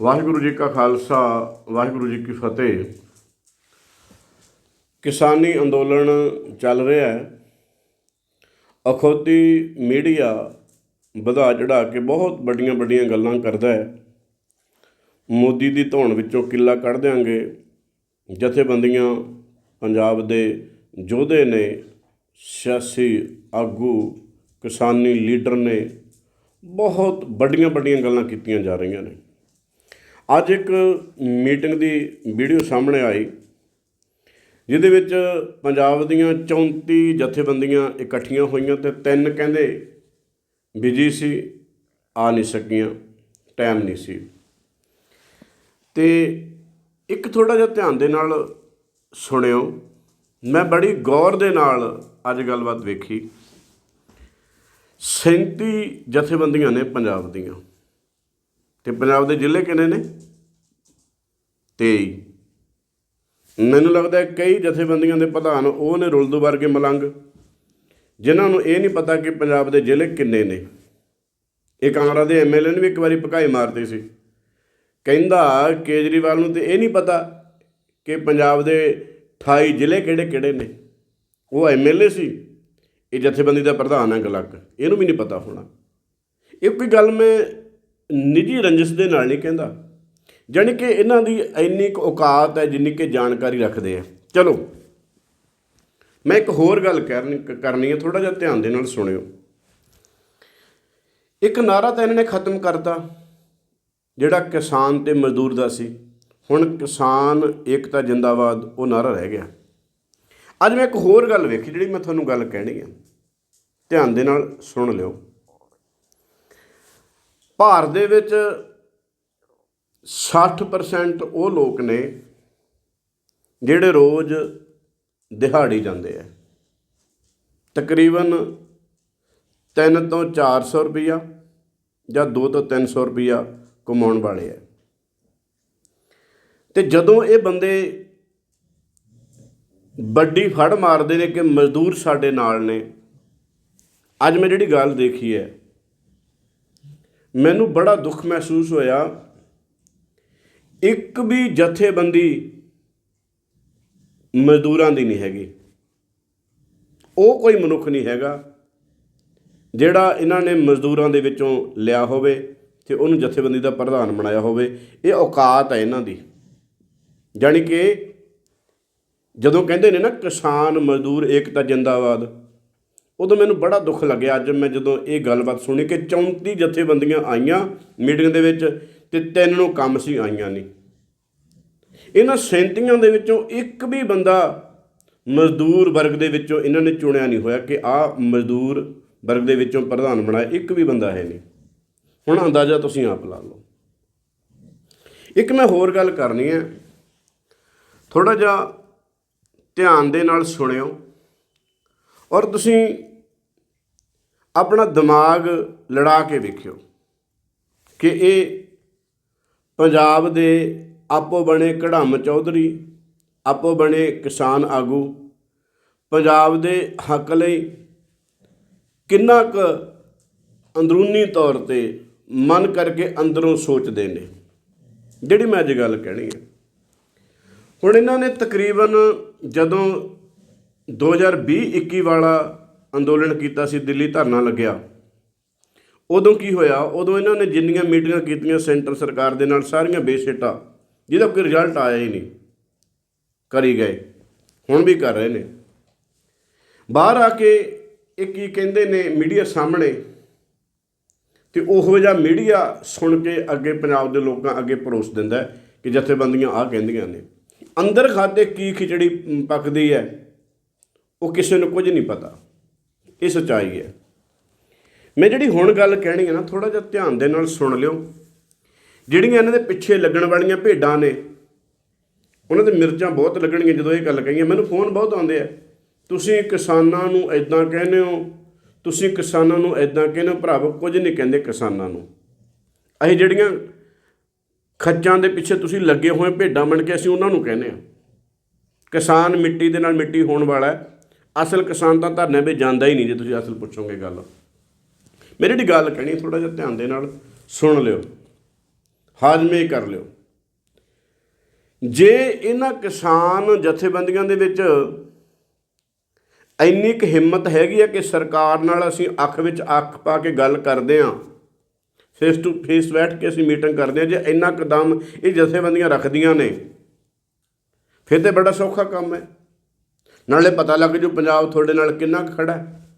ਵਾਹਿਗੁਰੂ ਜੀ ਕਾ ਖਾਲਸਾ, ਵਾਹਿਗੁਰੂ ਜੀ ਕੀ ਫਤਿਹ। ਕਿਸਾਨੀ ਅੰਦੋਲਨ ਚੱਲ ਰਿਹਾ ਹੈ। ਅਖੌਤੀ ਮੀਡੀਆ ਵਧਾ ਚੜਾ ਕੇ ਬਹੁਤ ਵੱਡੀਆਂ ਵੱਡੀਆਂ ਗੱਲਾਂ ਕਰਦਾ ਹੈ। ਮੋਦੀ ਦੀ ਧੌਣ ਵਿੱਚੋਂ ਕਿੱਲਾ ਕੱਢ ਦਿਆਂਗੇ। ਜਥੇਬੰਦੀਆਂ ਪੰਜਾਬ ਦੇ ਯੋਧੇ ਨੇ, ਸਿਆਸੀ ਆਗੂ, ਕਿਸਾਨੀ ਲੀਡਰ ਨੇ ਬਹੁਤ ਵੱਡੀਆਂ ਵੱਡੀਆਂ ਗੱਲਾਂ ਕੀਤੀਆਂ ਜਾ ਰਹੀਆਂ ਨੇ। ਅੱਜ ਇੱਕ ਮੀਟਿੰਗ ਦੀ ਵੀਡੀਓ ਸਾਹਮਣੇ ਆਈ, ਜਿਹਦੇ ਵਿੱਚ ਪੰਜਾਬ ਦੀਆਂ 34 ਜਥੇਬੰਦੀਆਂ ਇਕੱਠੀਆਂ ਹੋਈਆਂ ਤੇ ਤਿੰਨ ਕਹਿੰਦੇ ਬਿਜ਼ੀ ਸੀ, ਆ ਨਹੀਂ ਸਕੀਆਂ, ਟਾਈਮ ਨਹੀਂ ਸੀ। ਤੇ ਇੱਕ ਥੋੜਾ ਜਿਹਾ ਧਿਆਨ ਦੇ ਨਾਲ ਸੁਣਿਓ, ਮੈਂ ਬੜੀ ਗੌਰ ਦੇ ਨਾਲ ਅੱਜ ਗੱਲਬਾਤ ਵੇਖੀ। 37 ਜਥੇਬੰਦੀਆਂ ਨੇ ਪੰਜਾਬ ਦੀਆਂ। ਤੇ ਪੰਜਾਬ ਦੇ ਜ਼ਿਲ੍ਹੇ ਕਿੰਨੇ ਨੇ? 23 ਮੈਨੂੰ ਲੱਗਦਾ ਕਈ ਜਥੇਬੰਦੀਆਂ ਦੇ ਪ੍ਰਧਾਨ ਉਹ ਨੇ ਰੁਲਦੂ ਵਰਗੇ ਮਲੰਗ, ਜਿਨ੍ਹਾਂ ਨੂੰ ਇਹ ਨਹੀਂ ਪਤਾ ਕਿ ਪੰਜਾਬ ਦੇ ਜ਼ਿਲ੍ਹੇ ਕਿੰਨੇ ਨੇ। ਇਹ ਕਾਂਗੜਾ ਦੇ ਐਮਐਲਏ ਨੇ ਵੀ ਇੱਕ ਵਾਰੀ ਭਕਾਈ ਮਾਰਦੇ ਸੀ। ਕਹਿੰਦਾ ਕੇਜਰੀਵਾਲ ਨੂੰ ਤੇ ਇਹ ਨਹੀਂ ਪਤਾ ਕਿ ਪੰਜਾਬ ਦੇ 28 ਜ਼ਿਲ੍ਹੇ ਕਿਹੜੇ ਕਿਹੜੇ ਨੇ। ਉਹ ਐਮਐਲਏ ਸੀ। ਇਹ ਜਥੇਬੰਦੀ ਦਾ ਪ੍ਰਧਾਨ ਹੈ ਗਲਕ। ਇਹਨੂੰ ਵੀ ਨਹੀਂ ਪਤਾ ਹੋਣਾ। ਇਹ ਕੋਈ ਗੱਲ ਮੈਂ ਨਿੱਜੀ ਰੰਜਿਸ਼ ਦੇ ਨਾਲ ਨਹੀਂ ਕਹਿੰਦਾ। ਜਾਣੀ ਕਿ ਇਹਨਾਂ ਦੀ ਇੰਨੀ ਕੁ ਔਕਾਤ ਹੈ ਜਿੰਨੀ ਕਿ ਜਾਣਕਾਰੀ ਰੱਖਦੇ ਆ। ਚਲੋ, ਮੈਂ ਇੱਕ ਹੋਰ ਗੱਲ ਕਰਨੀ ਕਰਨੀ ਹੈ ਥੋੜਾ ਜਿਹਾ ਧਿਆਨ ਦੇ ਨਾਲ ਸੁਣਿਓ। ਇੱਕ ਨਾਰਾ ਤਾਂ ਇਹਨਾਂ ਨੇ ਖਤਮ ਕਰਤਾ, ਜਿਹੜਾ ਕਿਸਾਨ ਤੇ ਮਜ਼ਦੂਰ ਦਾ ਸੀ। ਹੁਣ ਕਿਸਾਨ, ਏਕਤਾ, ਜਿੰਦਾਬਾਦ, ਉਹ ਨਾਰਾ ਰਹਿ ਗਿਆ। ਅੱਜ ਮੈਂ ਇੱਕ ਹੋਰ ਗੱਲ ਵੇਖੀ, ਜਿਹੜੀ ਮੈਂ ਤੁਹਾਨੂੰ ਗੱਲ ਕਹਿਣੀ ਹੈ। ਧਿਆਨ ਦੇ ਨਾਲ ਸੁਣ ਲਿਓ। ਭਾਰਤ ਦੇ ਵਿੱਚ 60% ਉਹ ਲੋਕ ਨੇ ਜਿਹੜੇ ਰੋਜ਼ ਦਿਹਾੜੀ ਜਾਂਦੇ ਆ। ਤਕਰੀਬਨ 3 ਤੋਂ 400 ਰੁਪਈਆ ਜਾਂ 2 ਤੋਂ 300 ਰੁਪਈਆ ਕਮਾਉਣ ਵਾਲੇ ਆ। ਤੇ ਜਦੋਂ ਇਹ ਬੰਦੇ ਵੱਡੀ ਫੜ ਮਾਰਦੇ ਨੇ ਕਿ ਮਜ਼ਦੂਰ ਸਾਡੇ ਨਾਲ ਨੇ, ਅੱਜ ਮੈਂ ਜਿਹੜੀ ਗੱਲ ਦੇਖੀ ਹੈ ਮੈਨੂੰ ਬੜਾ ਦੁੱਖ ਮਹਿਸੂਸ ਹੋਇਆ। ਇੱਕ ਵੀ ਜਥੇਬੰਦੀ ਮਜ਼ਦੂਰਾਂ ਦੀ ਨਹੀਂ ਹੈਗੀ। ਉਹ ਕੋਈ ਮਨੁੱਖ ਨਹੀਂ ਹੈਗਾ ਜਿਹੜਾ ਇਹਨਾਂ ਨੇ ਮਜ਼ਦੂਰਾਂ ਦੇ ਵਿੱਚੋਂ ਲਿਆ ਹੋਵੇ ਤੇ ਉਹਨੂੰ ਜਥੇਬੰਦੀ ਦਾ ਪ੍ਰਧਾਨ ਬਣਾਇਆ ਹੋਵੇ। ਇਹ ਔਕਾਤ ਹੈ ਇਹਨਾਂ ਦੀ। ਜਾਣੀ ਕਿ ਜਦੋਂ ਕਹਿੰਦੇ ਨੇ ਨਾ ਕਿਸਾਨ ਮਜ਼ਦੂਰ ਏਕਤਾ ਜਿੰਦਾਬਾਦ ਉਦੋਂ ਮੈਨੂੰ ਬੜਾ ਦੁੱਖ ਲੱਗਿਆ। ਅੱਜ ਮੈਂ ਜਦੋਂ ਇਹ ਗੱਲਬਾਤ ਸੁਣੀ ਕਿ 34 ਜਥੇਬੰਦੀਆਂ ਆਈਆਂ ਮੀਟਿੰਗ ਦੇ ਵਿੱਚ ਤੇ ਤਿੰਨ ਨੂੰ ਕੰਮ ਸੀ ਆਈਆਂ ਨਹੀਂ। ਇਹਨਾਂ ਸੈਂਤੀਆਂ ਦੇ ਵਿੱਚੋਂ ਇੱਕ ਵੀ ਬੰਦਾ ਮਜ਼ਦੂਰ ਵਰਗ ਦੇ ਵਿੱਚੋਂ ਇਹਨਾਂ ਨੇ ਚੁਣਿਆ ਨਹੀਂ ਹੋਇਆ ਕਿ ਆਹ ਮਜ਼ਦੂਰ ਵਰਗ ਦੇ ਵਿੱਚੋਂ ਪ੍ਰਧਾਨ ਬਣਾਇਆ। ਇੱਕ ਵੀ ਬੰਦਾ ਹੈ ਨਹੀਂ। ਹੁਣ ਅੰਦਾਜ਼ਾ ਤੁਸੀਂ ਆਪ ਲਾ ਲਓ। ਇੱਕ ਮੈਂ ਹੋਰ ਗੱਲ ਕਰਨੀ ਹੈ। ਥੋੜਾ ਜਿਹਾ ਧਿਆਨ ਦੇ ਨਾਲ ਸੁਣਿਓ। ਔਰ ਤੁਸੀਂ ਆਪਣਾ ਦਿਮਾਗ ਲੜਾ ਕੇ ਵੇਖਿਓ ਕਿ ਇਹ ਪੰਜਾਬ ਦੇ ਆਪੋ ਬਣੇ ਕੜਮ ਚੌਧਰੀ, ਆਪੋ ਬਣੇ ਕਿਸਾਨ ਆਗੂ, ਪੰਜਾਬ ਦੇ ਹੱਕ ਲਈ ਕਿੰਨਾ ਕੁ ਅੰਦਰੂਨੀ ਤੌਰ ਤੇ ਮਨ ਕਰਕੇ ਅੰਦਰੋਂ ਸੋਚਦੇ ਨੇ। ਜਿਹੜੀ ਮੈਂ ਅੱਜ ਗੱਲ ਕਹਿਣੀ ਹੈ। ਹੁਣ ਇਹਨਾਂ ਨੇ ਤਕਰੀਬਨ ਜਦੋਂ 2020-21 ਵਾਲਾ ਅੰਦੋਲਨ ਕੀਤਾ ਸੀ, ਦਿੱਲੀ ਧਰਨਾ ਲੱਗਿਆ। ਉਦੋਂ ਕੀ ਹੋਇਆ? ਉਦੋਂ ਇਹਨਾਂ ਨੇ ਜਿੰਨੀਆਂ ਮੀਟਿੰਗਾਂ ਕੀਤੀਆਂ ਸੈਂਟਰ ਸਰਕਾਰ ਦੇ ਨਾਲ, ਸਾਰੀਆਂ ਬੇਸਿੱਟਾ, ਜਿਹਦਾ ਕੋਈ ਰਿਜ਼ਲਟ ਆਇਆ ਹੀ ਨਹੀਂ, ਕਰੀ ਗਏ। ਹੁਣ ਵੀ ਕਰ ਰਹੇ ਨੇ। ਬਾਹਰ ਆ ਕੇ ਇਹ ਕੀ ਕਹਿੰਦੇ ਨੇ ਮੀਡੀਆ ਸਾਹਮਣੇ, ਤੇ ਉਹੋ ਜਿਹਾ ਮੀਡੀਆ ਸੁਣ ਕੇ ਅੱਗੇ ਪੰਜਾਬ ਦੇ ਲੋਕਾਂ ਅੱਗੇ ਪਰੋਸ ਦਿੰਦਾ ਕਿ ਜਥੇਬੰਦੀਆਂ ਆ ਕਹਿੰਦੀਆਂ ਨੇ। ਅੰਦਰ ਖਾਤੇ ਕੀ ਖਿਚੜੀ ਪੱਕਦੀ ਹੈ? ਉਹ ਕਿਸੇ ਨੂੰ ਕੁਝ ਨਹੀਂ ਪਤਾ। ਇਹ ਸੱਚਾਈ ਹੈ। ਮੈਂ ਜਿਹੜੀ ਹੁਣ ਗੱਲ ਕਹਿਣੀ ਹੈ ਨਾ ਥੋੜਾ ਜਿਹਾ ਧਿਆਨ ਦੇ ਨਾਲ ਸੁਣ ਲਿਓ। ਜਿਹੜੀਆਂ ਇਹਨਾਂ ਦੇ ਪਿੱਛੇ ਲੱਗਣ ਵਾਲੀਆਂ ਭੇਡਾਂ ਨੇ, ਉਹਨਾਂ ਦੇ ਮਿਰਚਾਂ ਬਹੁਤ ਲੱਗਣਗੀਆਂ ਜਦੋਂ ਇਹ ਗੱਲ ਕਹੀਏ। ਮੈਨੂੰ ਫੋਨ ਬਹੁਤ ਆਉਂਦੇ ਆ। ਤੁਸੀਂ ਕਿਸਾਨਾਂ ਨੂੰ ਐਦਾਂ ਕਹਿੰਦੇ ਹੋ, ਤੁਸੀਂ ਕਿਸਾਨਾਂ ਨੂੰ ਐਦਾਂ ਕਹਿੰਦੇ ਹੋ, ਭਰਾਵੋ, ਕੁਝ ਨਹੀਂ ਕਹਿੰਦੇ ਕਿਸਾਨਾਂ ਨੂੰ। ਅਸੀਂ ਜਿਹੜੀਆਂ ਖੱਜਾਂ ਦੇ ਪਿੱਛੇ ਤੁਸੀਂ ਲੱਗੇ ਹੋਏ ਭੇਡਾਂ ਬਣ ਕੇ ਅਸੀਂ ਉਹਨਾਂ ਨੂੰ ਕਹਿੰਦੇ ਆ ਕਿਸਾਨ ਮਿੱਟੀ ਦੇ ਨਾਲ ਮਿੱਟੀ ਹੋਣ ਵਾਲਾ ਹੈ। ਅਸਲ ਕਿਸਾਨ ਤਾਂ ਧਰਨੇ 'ਤੇ ਜਾਂਦਾ ਹੀ ਨਹੀਂ ਜੇ ਤੁਸੀਂ ਅਸਲ ਪੁੱਛੋਗੇ ਗੱਲ। ਮੇਰੀ ਜਿਹੜੀ ਗੱਲ ਕਹਿਣੀ ਥੋੜਾ ਜਿਹਾ ਧਿਆਨ ਦੇ ਨਾਲ ਸੁਣ ਲਿਓ। ਹਾਜ਼ਮੇ ਕਰ ਲਿਓ। ਜੇ ਇਹਨਾਂ ਕਿਸਾਨ ਜਥੇਬੰਦੀਆਂ ਦੇ ਵਿੱਚ ਇੰਨੀ ਕੁ ਹਿੰਮਤ ਹੈਗੀ ਆ ਕਿ ਸਰਕਾਰ ਨਾਲ ਅਸੀਂ ਅੱਖ ਵਿੱਚ ਅੱਖ ਪਾ ਕੇ ਗੱਲ ਕਰਦੇ ਆਂ ਫੇਸ ਟੂ ਫੇਸ ਬੈਠ ਕੇ ਅਸੀਂ ਮੀਟਿੰਗ ਕਰਦੇ ਆਂ ਜੇ ਇੰਨਾ ਕਦਮ ਇਹ ਜਥੇਬੰਦੀਆਂ ਰੱਖਦੀਆਂ ਨੇ, ਫਿਰ ਤੇ ਬੜਾ ਸੌਖਾ ਕੰਮ ਹੈ। ਨਾਲੇ ਪਤਾ ਲੱਗ ਜੂ ਪੰਜਾਬ ਤੁਹਾਡੇ ਨਾਲ ਕਿੰਨਾ ਕੁ ਖੜਾ ਹੈ।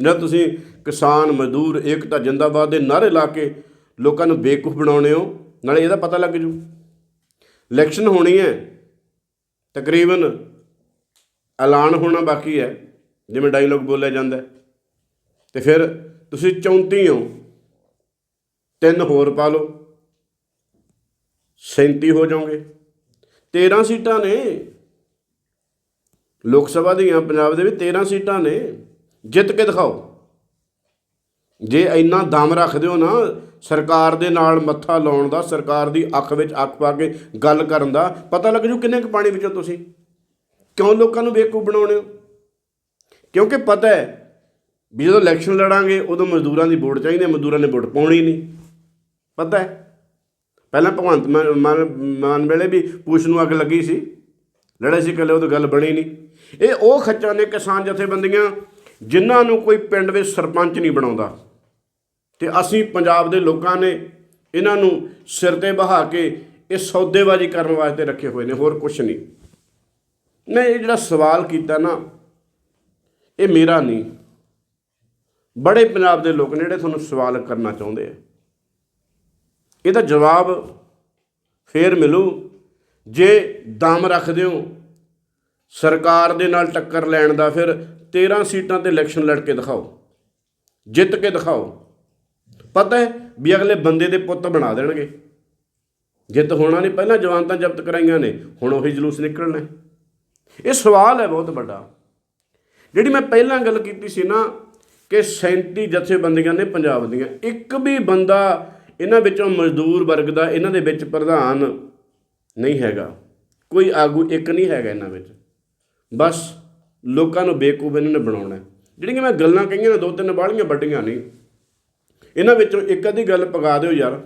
ਜਦ ਤੁਸੀਂ ਕਿਸਾਨ, ਮਜ਼ਦੂਰ ਏਕਤਾ ਜਿੰਦਾਬਾਦ ਦੇ ਨਾਰੇ ਲਾ ਕੇ ਲੋਕਾਂ ਨੂੰ ਬੇਵਕੂਫ ਬਣਾਉਣੇ ਹੋ, ਨਾਲੇ ਇਹਦਾ ਪਤਾ ਲੱਗ ਜੂ। ਇਲੈਕਸ਼ਨ ਹੋਣੀ ਹੈ, ਤਕਰੀਬਨ ਐਲਾਨ ਹੋਣਾ ਬਾਕੀ ਹੈ, ਜਿਵੇਂ ਡਾਇਲੋਗ ਬੋਲਿਆ ਜਾਂਦਾ ਹੈ। ਤੇ ਫਿਰ ਤੁਸੀਂ 34 ਹੋ, ਤਿੰਨ ਹੋਰ ਪਾ ਲਓ 37 ਹੋ ਜਾਓਗੇ। 13 ਸੀਟਾਂ ਨੇ। ਲੋਕ ਸਭਾ ਦੀਆਂ ਪੰਜਾਬ ਦੇ ਵਿੱਚ 13 ਸੀਟਾਂ ਨੇ। ਜਿੱਤ ਕੇ ਦਿਖਾਓ। ਜੇ ਇੰਨਾ ਦਮ ਰੱਖਦੇ ਹੋ ਨਾ, ਸਰਕਾਰ ਦੇ ਨਾਲ ਮੱਥਾ ਲਾਉਣ ਦਾ, ਸਰਕਾਰ ਦੀ ਅੱਖ ਵਿੱਚ ਅੱਖ ਪਾ ਕੇ ਗੱਲ ਕਰਨ ਦਾ, ਪਤਾ ਲੱਗ ਜੂ ਕਿੰਨੇ ਕੁ ਪਾਣੀ ਵਿੱਚੋਂ ਤੁਸੀਂ। ਕਿਉਂ ਲੋਕਾਂ ਨੂੰ ਬੇਵਕੂਫ ਬਣਾਉਣੇ ਹੋ? ਕਿਉਂਕਿ ਪਤਾ ਹੈ, ਵੀ ਜਦੋਂ ਇਲੈਕਸ਼ਨ ਲੜਾਂਗੇ, ਉਦੋਂ ਮਜ਼ਦੂਰਾਂ ਦੀ ਵੋਟ ਚਾਹੀਦੀ ਹੈ, ਮਜ਼ਦੂਰਾਂ ਨੇ ਵੋਟ ਪਾਉਣੀ ਨਹੀਂ। ਪਤਾ ਹੈ। ਪਹਿਲਾਂ ਭਗਵੰਤ ਮਾਨ ਮਾਨ- ਮਾਨ ਵੇਲੇ ਵੀ ਪੁੱਛ ਨੂੰ ਅੱਗ ਲੱਗੀ ਸੀ। ਲੜੇ ਸੀ ਕੱਲੇ ਉਦੋਂ ਗੱਲ ਬਣੀ ਨਹੀਂ। ਇਹ ਉਹ ਖੱਚਾਂ ਨੇ ਕਿਸਾਨ ਜਥੇਬੰਦੀਆਂ ਜਿਨ੍ਹਾਂ ਨੂੰ ਕੋਈ ਪਿੰਡ ਵਿੱਚ ਸਰਪੰਚ ਨਹੀਂ ਬਣਾਉਂਦਾ। ਤੇ ਅਸੀਂ ਪੰਜਾਬ ਦੇ ਲੋਕਾਂ ਨੇ ਇਹਨਾਂ ਨੂੰ ਸਿਰ ਤੇ ਬਹਾ ਕੇ ਇਹ ਸੌਦੇਬਾਜ਼ੀ ਕਰਨ ਵਾਸਤੇ ਰੱਖੇ ਹੋਏ ਨੇ, ਹੋਰ ਕੁਝ ਨਹੀਂ। ਮੈਂ ਇਹ ਜਿਹੜਾ ਸਵਾਲ ਕੀਤਾ ਨਾ, ਇਹ ਮੇਰਾ ਨਹੀਂ। ਬੜੇ ਪੰਜਾਬ ਦੇ ਲੋਕ ਨੇ ਜਿਹੜੇ ਤੁਹਾਨੂੰ ਸਵਾਲ ਕਰਨਾ ਚਾਹੁੰਦੇ ਆ। ਇਹਦਾ ਜਵਾਬ ਫੇਰ ਮਿਲੂ। ਜੇ ਦਮ ਰੱਖਦੇ ਹੋ, ਸਰਕਾਰ ਦੇ ਨਾਲ ਟੱਕਰ ਲੈਣ ਦਾ ਫਿਰ 13 ਸੀਟਾਂ ਤੇ ਇਲੈਕਸ਼ਨ ਲੜ ਕੇ ਦਿਖਾਓ, ਜਿੱਤ ਕੇ ਦਿਖਾਓ। ਪਤਾ ਹੈ ਵੀ ਅਗਲੇ ਬੰਦੇ ਦੇ ਪੁੱਤ ਬਣਾ ਦੇਣਗੇ। ਜਿੱਤ ਹੋਣਾ ਨਹੀਂ, ਪਹਿਲਾਂ ਜਵਾਨ ਤਾਂ ਜ਼ਬਤ ਕਰਾਈਆਂ ਨੇ, ਹੁਣ ਉਹੀ ਜਲੂਸ ਨਿਕਲਣਾ ਇਹ ਸਵਾਲ ਹੈ ਬਹੁਤ ਵੱਡਾ। ਜਿਹੜੀ ਮੈਂ ਪਹਿਲਾਂ ਗੱਲ ਕੀਤੀ ਸੀ ਨਾ, ਕਿ 37 ਜਥੇਬੰਦੀਆਂ ਨੇ ਪੰਜਾਬ ਦੀਆਂ, ਇੱਕ ਵੀ ਬੰਦਾ ਇਹਨਾਂ ਵਿੱਚੋਂ ਮਜ਼ਦੂਰ ਵਰਗ ਦਾ, ਇਹਨਾਂ ਦੇ ਵਿੱਚ ਪ੍ਰਧਾਨ ਨਹੀਂ ਹੈਗਾ। ਕੋਈ ਆਗੂ ਇੱਕ ਨਹੀਂ ਹੈਗਾ ਇਹਨਾਂ ਵਿੱਚ। ਬਸ ਲੋਕਾਂ ਨੂੰ ਬੇਕੂਫ ਇਹਨਾਂ ਨੇ ਬਣਾਉਣਾ ਜਿਹੜੀਆਂ ਮੈਂ ਗੱਲਾਂ ਕਹੀਆਂ ਨੇ ਦੋ ਤਿੰਨ ਬਾਹਲੀਆਂ ਵੱਡੀਆਂ ਨਹੀਂ। ਇਹਨਾਂ ਵਿੱਚੋਂ ਇੱਕ ਅੱਧੀ ਗੱਲ ਪਗਾ ਦਿਓ ਯਾਰ,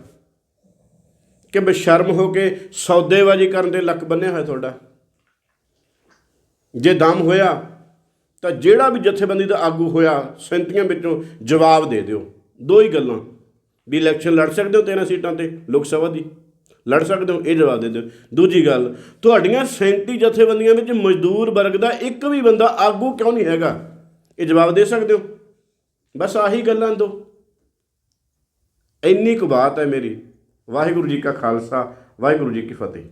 ਕਿ ਬੇਸ਼ਰਮ ਹੋ ਕੇ ਸੌਦੇਬਾਜ਼ੀ ਕਰਨ ਦੇ ਲੱਕ ਬੰਨਿਆ ਹੋਇਆ ਤੁਹਾਡਾ। ਜੇ ਦਮ ਹੋਇਆ, ਤਾਂ ਜਿਹੜਾ ਵੀ ਜਥੇਬੰਦੀ ਦਾ ਆਗੂ ਹੋਇਆ, ਸੈਂਤੀਆਂ ਵਿੱਚੋਂ ਜਵਾਬ ਦੇ ਦਿਓ। ਦੋ ਹੀ ਗੱਲਾਂ। ਵੀ ਇਲੈਕਸ਼ਨ ਲੜ ਸਕਦੇ ਹੋ 13 ਸੀਟਾਂ ਤੇ, ਲੋਕ ਸਭਾ ਦੀ। ਲੜ ਸਕਦੇ ਹੋ, ਇਹ ਜਵਾਬ ਦੇ ਦਿਓ। ਦੂਜੀ ਗੱਲ, ਤੁਹਾਡੀਆਂ 37 ਜਥੇਬੰਦੀਆਂ ਵਿੱਚ ਮਜ਼ਦੂਰ ਵਰਗ ਦਾ ਇੱਕ ਵੀ ਬੰਦਾ ਆਗੂ ਕਿਉਂ ਨਹੀਂ ਹੈਗਾ? ਇਹ ਜਵਾਬ ਦੇ ਸਕਦੇ ਹੋ। ਬਸ ਆਹੀ ਗੱਲਾਂ ਦੋ। ਇੰਨੀ ਕੁ ਬਾਤ ਹੈ ਮੇਰੀ। ਵਾਹਿਗੁਰੂ ਜੀ ਕਾ ਖਾਲਸਾ, ਵਾਹਿਗੁਰੂ ਜੀ ਕੀ ਫਤਿਹ।